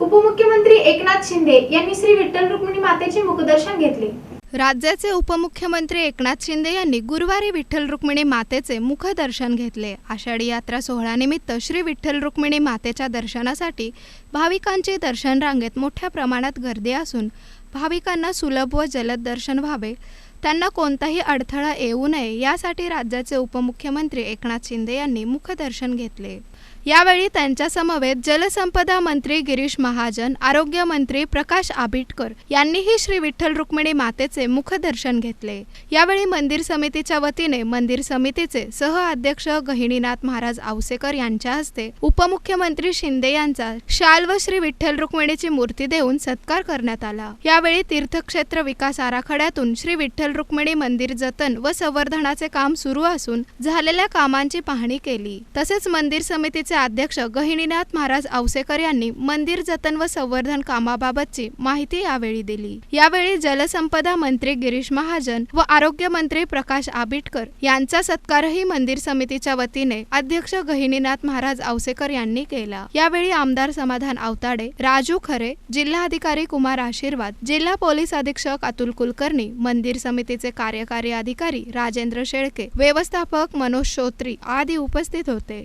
उपमुख्यमंत्री एकनाथ शिंदे यांनी श्री विठ्ठल रुक्मिणी मातेचे मुखदर्शन घेतले. राज्याचे उपमुख्यमंत्री एकनाथ शिंदे यांनी गुरुवारी विठ्ठल रुक्मिणी मातेचे मुखदर्शन घेतले. आषाढी यात्रा सोहळ्यानिमित्त श्री विठ्ठल रुक्मिणी मातेच्या दर्शनासाठी भाविकांची दर्शन रांगेत मोठ्या प्रमाणात गर्दी असून भाविकांना सुलभ व जलद दर्शन व्हावे. त्यांना कोणताही अडथळा येऊ नये यासाठी राज्याचे उपमुख्यमंत्री एकनाथ शिंदे यांनी मुखदर्शन घेतले. यावेळी त्यांच्यासमवेत जलसंपदा मंत्री गिरीश महाजन आरोग्य मंत्री प्रकाश आबिटकर यांनीही श्री विठ्ठल रुक्मिणी मातेचे मुखदर्शन घेतले. यावेळी मंदिर समितीच्या वतीने मंदिर समितीचे सह अध्यक्ष गहिनीनाथ महाराज आवसेकर यांच्या हस्ते उपमुख्यमंत्री शिंदे यांचा शाल व श्री विठ्ठल रुक्मिणीची मूर्ती देऊन सत्कार करण्यात आला. यावेळी तीर्थक्षेत्र विकास आराखड्यातून श्री विठ्ठल रुक्मिणी मंदिर जतन व संवर्धनाचे काम सुरू असून झालेल्या कामांची पाहणी केली. तसेच मंदिर समिती समितीचे अध्यक्ष गहिनीनाथ महाराज आवसेकर यांनी मंदिर जतन व संवर्धन कामाबाबतची माहिती यावेळी दिली. यावेळी जलसंपदा मंत्री गिरीश महाजन व आरोग्य मंत्री प्रकाश आबिटकर यांचा सत्कारही मंदिर समितीच्या वतीने अध्यक्ष गहिनीनाथ महाराज आवसेकर यांनी केला. यावेळी आमदार समाधान आवताडे राजू खरे जिल्हाधिकारी कुमार आशीर्वाद जिल्हा पोलीस अधीक्षक अतुल कुलकर्णी मंदिर समितीचे कार्यकारी अधिकारी राजेंद्र शेळके व्यवस्थापक मनोज श्रोत्री आदी उपस्थित होते.